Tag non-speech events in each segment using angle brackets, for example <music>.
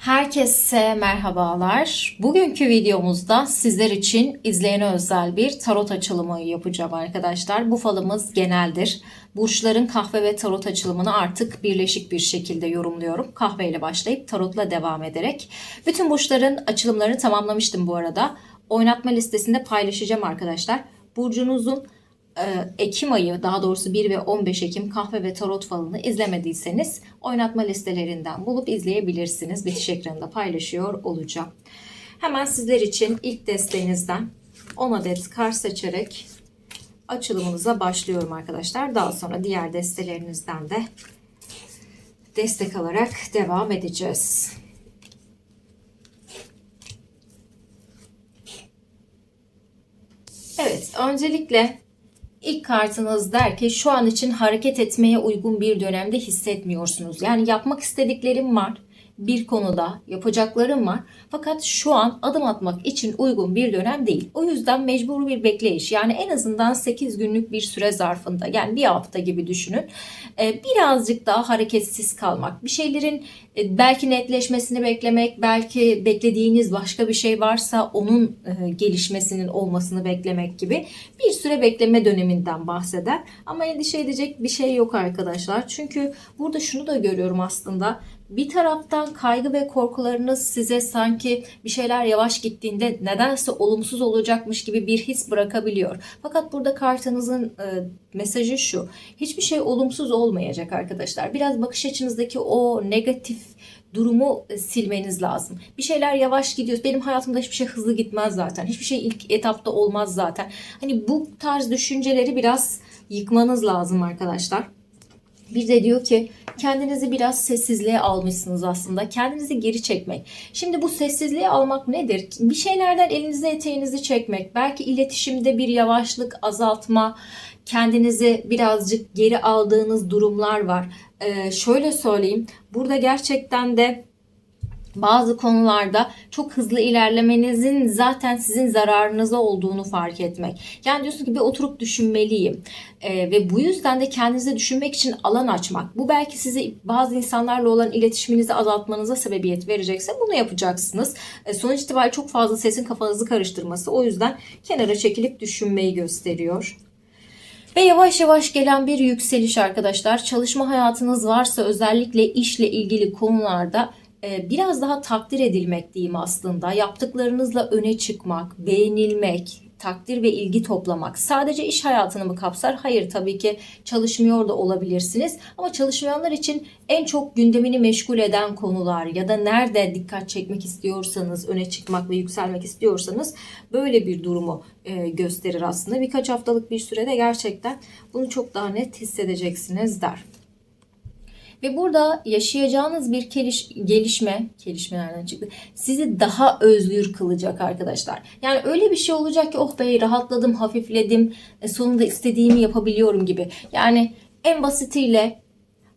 Herkese merhabalar. Bugünkü videomuzda sizler için izleyene özel bir tarot açılımı yapacağım arkadaşlar. Bu falımız geneldir. Burçların kahve ve tarot açılımını artık birleşik bir şekilde yorumluyorum. Kahve ile başlayıp tarotla devam ederek. Bütün burçların açılımlarını tamamlamıştım bu arada. Oynatma listesinde paylaşacağım arkadaşlar. Burcunuzun Ekim ayı daha doğrusu 1 ve 15 Ekim kahve ve tarot falını izlemediyseniz oynatma listelerinden bulup izleyebilirsiniz. Bitiş ekranında paylaşıyor olacağım. Hemen sizler için ilk desteğinizden 10 adet kar seçerek açılımınıza başlıyorum arkadaşlar. Daha sonra diğer destelerinizden de destek alarak devam edeceğiz. Evet, öncelikle İlk kartınız der ki şu an için hareket etmeye uygun bir dönemde hissetmiyorsunuz. Yani yapmak istediklerim var bir konuda yapacaklarım var. Fakat şu an adım atmak için uygun bir dönem değil. O yüzden mecbur bir bekleyiş. Yani en azından 8 günlük bir süre zarfında yani bir hafta gibi düşünün. Ee, birazcık daha hareketsiz kalmak. Bir şeylerin e, belki netleşmesini beklemek, belki beklediğiniz başka bir şey varsa onun e, gelişmesinin olmasını beklemek gibi bir süre bekleme döneminden bahseder. Ama endişe edecek bir şey yok arkadaşlar. Çünkü burada şunu da görüyorum aslında bir taraftan kaygı ve korkularınız size sanki bir şeyler yavaş gittiğinde nedense olumsuz olacakmış gibi bir his bırakabiliyor. Fakat burada kartınızın e, mesajı şu. Hiçbir şey olumsuz olmayacak arkadaşlar. Biraz bakış açınızdaki o negatif durumu e, silmeniz lazım. Bir şeyler yavaş gidiyor. Benim hayatımda hiçbir şey hızlı gitmez zaten. Hiçbir şey ilk etapta olmaz zaten. Hani bu tarz düşünceleri biraz yıkmanız lazım arkadaşlar. Bir de diyor ki kendinizi biraz sessizliğe almışsınız aslında. Kendinizi geri çekmek. Şimdi bu sessizliğe almak nedir? Bir şeylerden elinizi eteğinizi çekmek. Belki iletişimde bir yavaşlık azaltma. Kendinizi birazcık geri aldığınız durumlar var. Ee, şöyle söyleyeyim. Burada gerçekten de bazı konularda çok hızlı ilerlemenizin zaten sizin zararınıza olduğunu fark etmek. Yani diyorsun ki bir oturup düşünmeliyim. Ee, ve bu yüzden de kendinize düşünmek için alan açmak. Bu belki size bazı insanlarla olan iletişiminizi azaltmanıza sebebiyet verecekse bunu yapacaksınız. Ee, sonuç itibariyle çok fazla sesin kafanızı karıştırması. O yüzden kenara çekilip düşünmeyi gösteriyor. Ve yavaş yavaş gelen bir yükseliş arkadaşlar. Çalışma hayatınız varsa özellikle işle ilgili konularda e, biraz daha takdir edilmek diyeyim aslında. Yaptıklarınızla öne çıkmak, beğenilmek, takdir ve ilgi toplamak. Sadece iş hayatını mı kapsar? Hayır tabii ki çalışmıyor da olabilirsiniz. Ama çalışmayanlar için en çok gündemini meşgul eden konular ya da nerede dikkat çekmek istiyorsanız, öne çıkmak ve yükselmek istiyorsanız böyle bir durumu e, gösterir aslında. Birkaç haftalık bir sürede gerçekten bunu çok daha net hissedeceksiniz der. Ve burada yaşayacağınız bir geliş, gelişme, gelişme nereden çıktı? Sizi daha özgür kılacak arkadaşlar. Yani öyle bir şey olacak ki oh be rahatladım, hafifledim, e, sonunda istediğimi yapabiliyorum gibi. Yani en basitiyle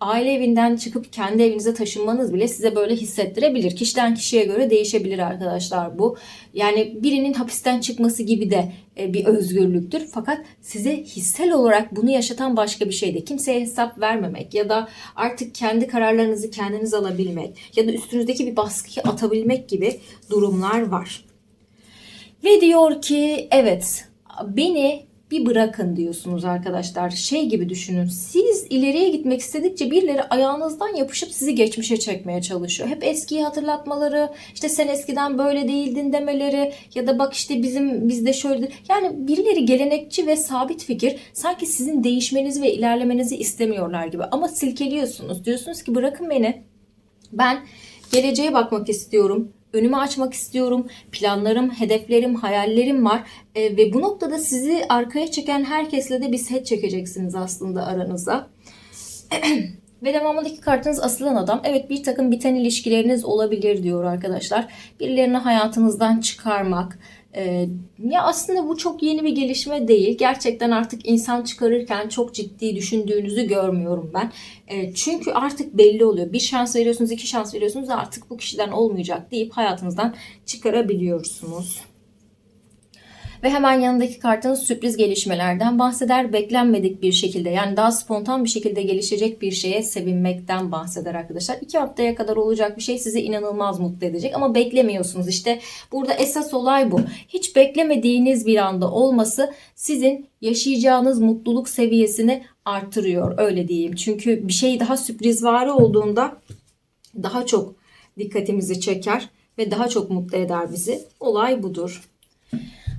aile evinden çıkıp kendi evinize taşınmanız bile size böyle hissettirebilir. Kişiden kişiye göre değişebilir arkadaşlar bu. Yani birinin hapisten çıkması gibi de e, bir özgürlüktür. Fakat size hissel olarak bunu yaşatan başka bir şey de. Kimseye hesap vermemek ya da artık kendi kararlarınızı kendiniz alabilmek ya da üstünüzdeki bir baskıyı atabilmek gibi durumlar var. Ve diyor ki evet beni bir bırakın diyorsunuz arkadaşlar. Şey gibi düşünün. Siz ileriye gitmek istedikçe birileri ayağınızdan yapışıp sizi geçmişe çekmeye çalışıyor. Hep eskiyi hatırlatmaları, işte sen eskiden böyle değildin demeleri ya da bak işte bizim bizde şöyle yani birileri gelenekçi ve sabit fikir sanki sizin değişmenizi ve ilerlemenizi istemiyorlar gibi. Ama silkeliyorsunuz. Diyorsunuz ki bırakın beni. Ben geleceğe bakmak istiyorum önümü açmak istiyorum. Planlarım, hedeflerim, hayallerim var. E, ve bu noktada sizi arkaya çeken herkesle de bir set çekeceksiniz aslında aranıza. <clears throat> Ve devamındaki kartınız asılan adam. Evet bir takım biten ilişkileriniz olabilir diyor arkadaşlar. Birilerini hayatınızdan çıkarmak, ee, ya aslında bu çok yeni bir gelişme değil. Gerçekten artık insan çıkarırken çok ciddi düşündüğünüzü görmüyorum ben. Ee, çünkü artık belli oluyor. Bir şans veriyorsunuz, iki şans veriyorsunuz artık bu kişiden olmayacak deyip hayatınızdan çıkarabiliyorsunuz. Ve hemen yanındaki kartınız sürpriz gelişmelerden bahseder. Beklenmedik bir şekilde yani daha spontan bir şekilde gelişecek bir şeye sevinmekten bahseder arkadaşlar. İki haftaya kadar olacak bir şey sizi inanılmaz mutlu edecek ama beklemiyorsunuz. İşte burada esas olay bu. Hiç beklemediğiniz bir anda olması sizin yaşayacağınız mutluluk seviyesini artırıyor öyle diyeyim. Çünkü bir şey daha sürprizvari olduğunda daha çok dikkatimizi çeker ve daha çok mutlu eder bizi. Olay budur.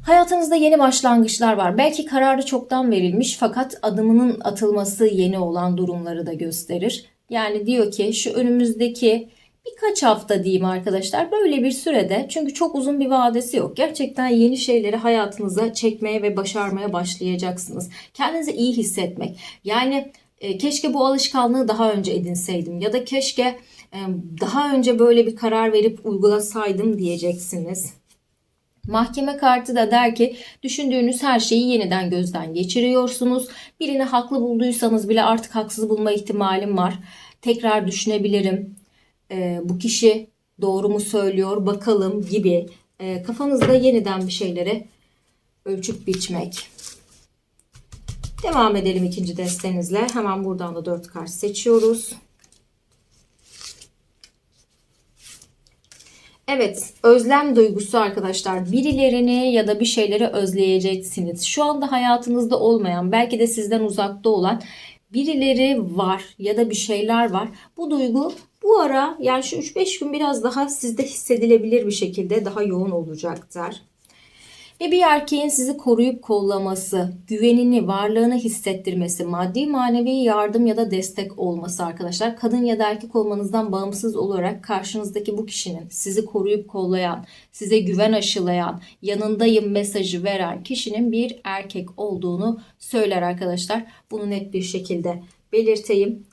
Hayatınızda yeni başlangıçlar var. Belki kararı çoktan verilmiş fakat adımının atılması yeni olan durumları da gösterir. Yani diyor ki şu önümüzdeki birkaç hafta diyeyim arkadaşlar böyle bir sürede çünkü çok uzun bir vadesi yok. Gerçekten yeni şeyleri hayatınıza çekmeye ve başarmaya başlayacaksınız. Kendinizi iyi hissetmek. Yani e, keşke bu alışkanlığı daha önce edinseydim ya da keşke e, daha önce böyle bir karar verip uygulasaydım diyeceksiniz. Mahkeme kartı da der ki düşündüğünüz her şeyi yeniden gözden geçiriyorsunuz. Birini haklı bulduysanız bile artık haksız bulma ihtimalim var. Tekrar düşünebilirim. Ee, bu kişi doğru mu söylüyor bakalım gibi e, kafanızda yeniden bir şeyleri ölçüp biçmek. Devam edelim ikinci destenizle. Hemen buradan da dört kart seçiyoruz. Evet, özlem duygusu arkadaşlar. Birilerini ya da bir şeyleri özleyeceksiniz. Şu anda hayatınızda olmayan, belki de sizden uzakta olan birileri var ya da bir şeyler var. Bu duygu bu ara yani şu 3-5 gün biraz daha sizde hissedilebilir bir şekilde daha yoğun olacaktır. Ve bir erkeğin sizi koruyup kollaması, güvenini, varlığını hissettirmesi, maddi manevi yardım ya da destek olması arkadaşlar. Kadın ya da erkek olmanızdan bağımsız olarak karşınızdaki bu kişinin sizi koruyup kollayan, size güven aşılayan, yanındayım mesajı veren kişinin bir erkek olduğunu söyler arkadaşlar. Bunu net bir şekilde belirteyim.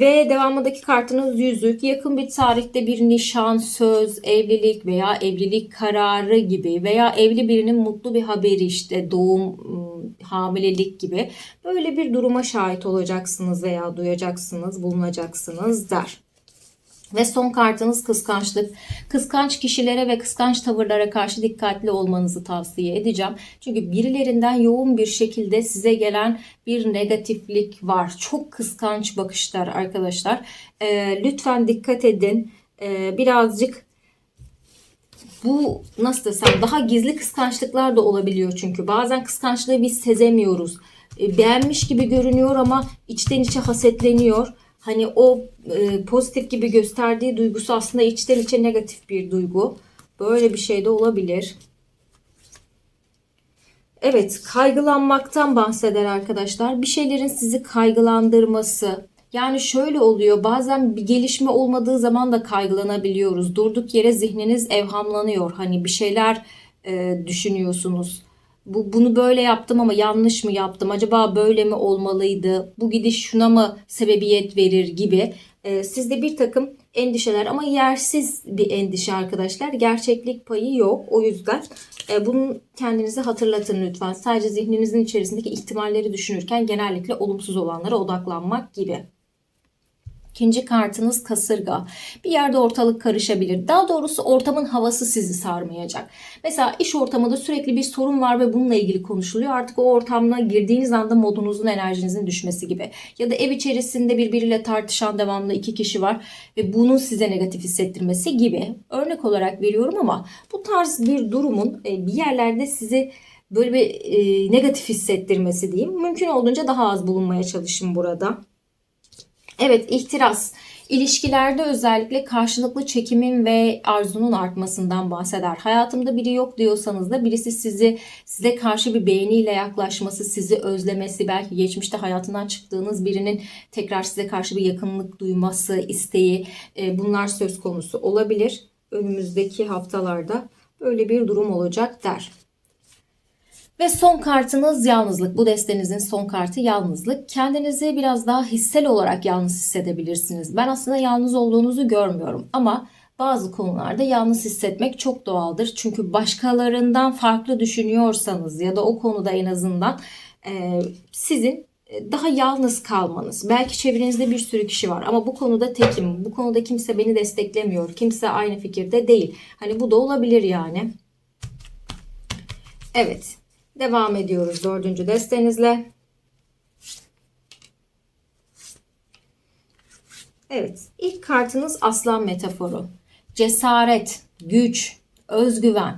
Ve devamındaki kartınız yüzük. Yakın bir tarihte bir nişan, söz, evlilik veya evlilik kararı gibi veya evli birinin mutlu bir haberi işte doğum, ıı, hamilelik gibi böyle bir duruma şahit olacaksınız veya duyacaksınız, bulunacaksınız der. Ve son kartınız kıskançlık. Kıskanç kişilere ve kıskanç tavırlara karşı dikkatli olmanızı tavsiye edeceğim. Çünkü birilerinden yoğun bir şekilde size gelen bir negatiflik var. Çok kıskanç bakışlar arkadaşlar. Ee, lütfen dikkat edin. Ee, birazcık bu nasıl desem daha gizli kıskançlıklar da olabiliyor çünkü. Bazen kıskançlığı biz sezemiyoruz. Ee, beğenmiş gibi görünüyor ama içten içe hasetleniyor hani o e, pozitif gibi gösterdiği duygusu aslında içten içe negatif bir duygu. Böyle bir şey de olabilir. Evet, kaygılanmaktan bahseder arkadaşlar. Bir şeylerin sizi kaygılandırması. Yani şöyle oluyor. Bazen bir gelişme olmadığı zaman da kaygılanabiliyoruz. Durduk yere zihniniz evhamlanıyor. Hani bir şeyler e, düşünüyorsunuz bu bunu böyle yaptım ama yanlış mı yaptım? Acaba böyle mi olmalıydı? Bu gidiş şuna mı sebebiyet verir gibi. Ee, sizde bir takım endişeler ama yersiz bir endişe arkadaşlar. Gerçeklik payı yok. O yüzden e, bunu kendinize hatırlatın lütfen. Sadece zihninizin içerisindeki ihtimalleri düşünürken genellikle olumsuz olanlara odaklanmak gibi. İkinci kartınız kasırga. Bir yerde ortalık karışabilir. Daha doğrusu ortamın havası sizi sarmayacak. Mesela iş ortamında sürekli bir sorun var ve bununla ilgili konuşuluyor. Artık o ortamına girdiğiniz anda modunuzun enerjinizin düşmesi gibi. Ya da ev içerisinde birbiriyle tartışan devamlı iki kişi var ve bunun size negatif hissettirmesi gibi. Örnek olarak veriyorum ama bu tarz bir durumun e, bir yerlerde sizi böyle bir e, negatif hissettirmesi diyeyim. Mümkün olduğunca daha az bulunmaya çalışın burada. Evet ihtiras. İlişkilerde özellikle karşılıklı çekimin ve arzunun artmasından bahseder. Hayatımda biri yok diyorsanız da birisi sizi size karşı bir beğeniyle yaklaşması, sizi özlemesi, belki geçmişte hayatından çıktığınız birinin tekrar size karşı bir yakınlık duyması, isteği e, bunlar söz konusu olabilir. Önümüzdeki haftalarda böyle bir durum olacak der. Ve son kartınız yalnızlık. Bu destenizin son kartı yalnızlık. Kendinizi biraz daha hissel olarak yalnız hissedebilirsiniz. Ben aslında yalnız olduğunuzu görmüyorum ama bazı konularda yalnız hissetmek çok doğaldır. Çünkü başkalarından farklı düşünüyorsanız ya da o konuda en azından e, sizin daha yalnız kalmanız. Belki çevrenizde bir sürü kişi var ama bu konuda tekim. Bu konuda kimse beni desteklemiyor. Kimse aynı fikirde değil. Hani bu da olabilir yani. Evet. Devam ediyoruz dördüncü destenizle. Evet. ilk kartınız aslan metaforu. Cesaret, güç, özgüven,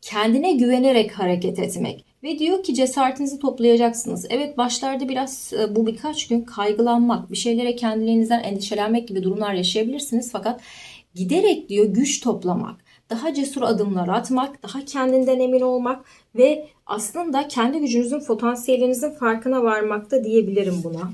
kendine güvenerek hareket etmek. Ve diyor ki cesaretinizi toplayacaksınız. Evet başlarda biraz e, bu birkaç gün kaygılanmak, bir şeylere kendilerinizden endişelenmek gibi durumlar yaşayabilirsiniz. Fakat giderek diyor güç toplamak, daha cesur adımlar atmak, daha kendinden emin olmak ve aslında kendi gücünüzün, potansiyelinizin farkına varmakta diyebilirim buna.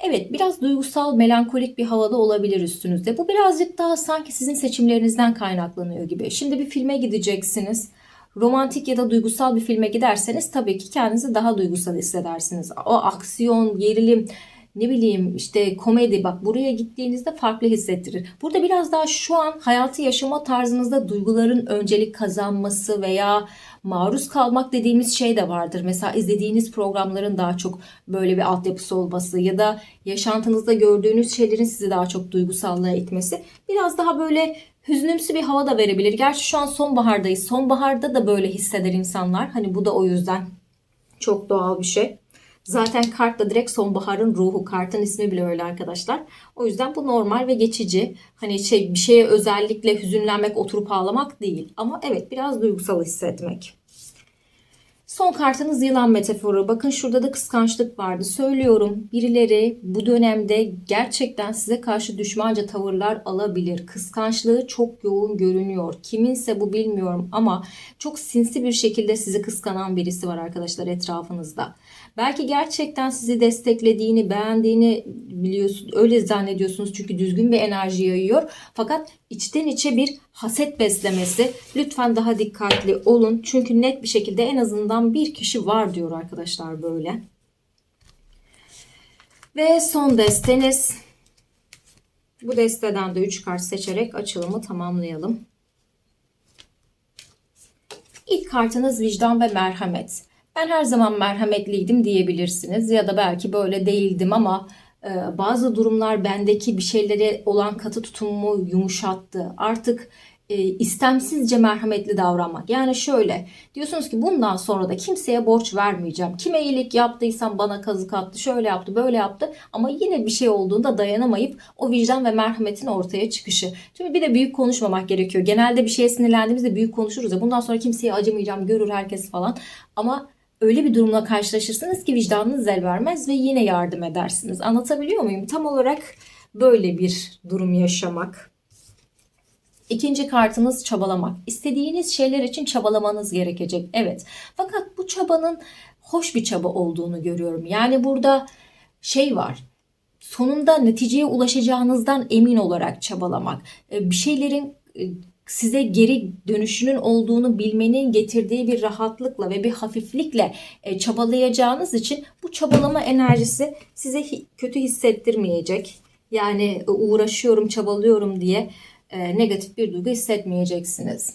Evet, biraz duygusal, melankolik bir havada olabilir üstünüzde. Bu birazcık daha sanki sizin seçimlerinizden kaynaklanıyor gibi. Şimdi bir filme gideceksiniz. Romantik ya da duygusal bir filme giderseniz tabii ki kendinizi daha duygusal hissedersiniz. O aksiyon, gerilim, ne bileyim işte komedi bak buraya gittiğinizde farklı hissettirir. Burada biraz daha şu an hayatı yaşama tarzınızda duyguların öncelik kazanması veya maruz kalmak dediğimiz şey de vardır. Mesela izlediğiniz programların daha çok böyle bir altyapısı olması ya da yaşantınızda gördüğünüz şeylerin sizi daha çok duygusallığa itmesi biraz daha böyle hüznümsü bir hava da verebilir. Gerçi şu an sonbahardayız. Sonbaharda da böyle hisseder insanlar. Hani bu da o yüzden çok doğal bir şey. Zaten kart da direkt sonbaharın ruhu. Kartın ismi bile öyle arkadaşlar. O yüzden bu normal ve geçici. Hani şey bir şeye özellikle hüzünlenmek, oturup ağlamak değil. Ama evet biraz duygusal hissetmek. Son kartınız yılan metaforu. Bakın şurada da kıskançlık vardı. Söylüyorum birileri bu dönemde gerçekten size karşı düşmanca tavırlar alabilir. Kıskançlığı çok yoğun görünüyor. Kiminse bu bilmiyorum ama çok sinsi bir şekilde sizi kıskanan birisi var arkadaşlar etrafınızda. Belki gerçekten sizi desteklediğini, beğendiğini biliyorsunuz. Öyle zannediyorsunuz çünkü düzgün bir enerji yayıyor. Fakat içten içe bir haset beslemesi. Lütfen daha dikkatli olun. Çünkü net bir şekilde en azından bir kişi var diyor arkadaşlar böyle. Ve son desteniz. Bu desteden de 3 kart seçerek açılımı tamamlayalım. İlk kartınız vicdan ve merhamet. Ben her zaman merhametliydim diyebilirsiniz ya da belki böyle değildim ama e, bazı durumlar bendeki bir şeylere olan katı tutumumu yumuşattı. Artık e, istemsizce merhametli davranmak. Yani şöyle diyorsunuz ki bundan sonra da kimseye borç vermeyeceğim. Kime iyilik yaptıysam bana kazık attı, şöyle yaptı, böyle yaptı ama yine bir şey olduğunda dayanamayıp o vicdan ve merhametin ortaya çıkışı. Çünkü bir de büyük konuşmamak gerekiyor. Genelde bir şeye sinirlendiğimizde büyük konuşuruz ya bundan sonra kimseye acımayacağım, görür herkes falan. Ama öyle bir durumla karşılaşırsınız ki vicdanınız el vermez ve yine yardım edersiniz. Anlatabiliyor muyum? Tam olarak böyle bir durum yaşamak. İkinci kartınız çabalamak. İstediğiniz şeyler için çabalamanız gerekecek. Evet. Fakat bu çabanın hoş bir çaba olduğunu görüyorum. Yani burada şey var. Sonunda neticeye ulaşacağınızdan emin olarak çabalamak. Bir şeylerin size geri dönüşünün olduğunu bilmenin getirdiği bir rahatlıkla ve bir hafiflikle e, çabalayacağınız için bu çabalama enerjisi size kötü hissettirmeyecek. Yani e, uğraşıyorum, çabalıyorum diye e, negatif bir duygu hissetmeyeceksiniz.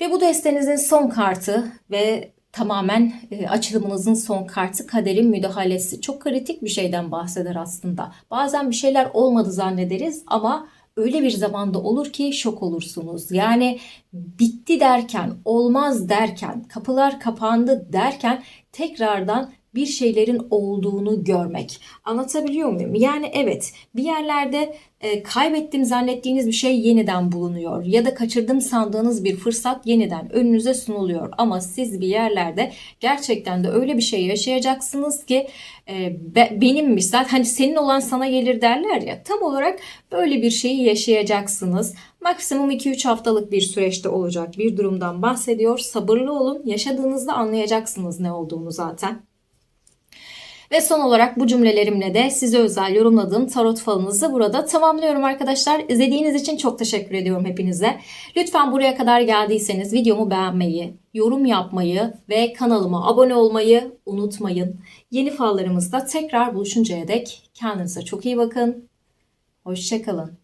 Ve bu destenizin son kartı ve tamamen açılımınızın son kartı kaderin müdahalesi. Çok kritik bir şeyden bahseder aslında. Bazen bir şeyler olmadı zannederiz ama öyle bir zamanda olur ki şok olursunuz. Yani bitti derken, olmaz derken, kapılar kapandı derken tekrardan bir şeylerin olduğunu görmek. Anlatabiliyor muyum? Yani evet bir yerlerde e, kaybettim zannettiğiniz bir şey yeniden bulunuyor ya da kaçırdım sandığınız bir fırsat yeniden önünüze sunuluyor ama siz bir yerlerde gerçekten de öyle bir şey yaşayacaksınız ki e, be, benimmiş zaten hani senin olan sana gelir derler ya tam olarak böyle bir şeyi yaşayacaksınız. Maksimum 2-3 haftalık bir süreçte olacak bir durumdan bahsediyor. Sabırlı olun. Yaşadığınızda anlayacaksınız ne olduğunu zaten. Ve son olarak bu cümlelerimle de size özel yorumladığım tarot falınızı burada tamamlıyorum arkadaşlar. İzlediğiniz için çok teşekkür ediyorum hepinize. Lütfen buraya kadar geldiyseniz videomu beğenmeyi, yorum yapmayı ve kanalıma abone olmayı unutmayın. Yeni fallarımızda tekrar buluşuncaya dek kendinize çok iyi bakın. Hoşçakalın.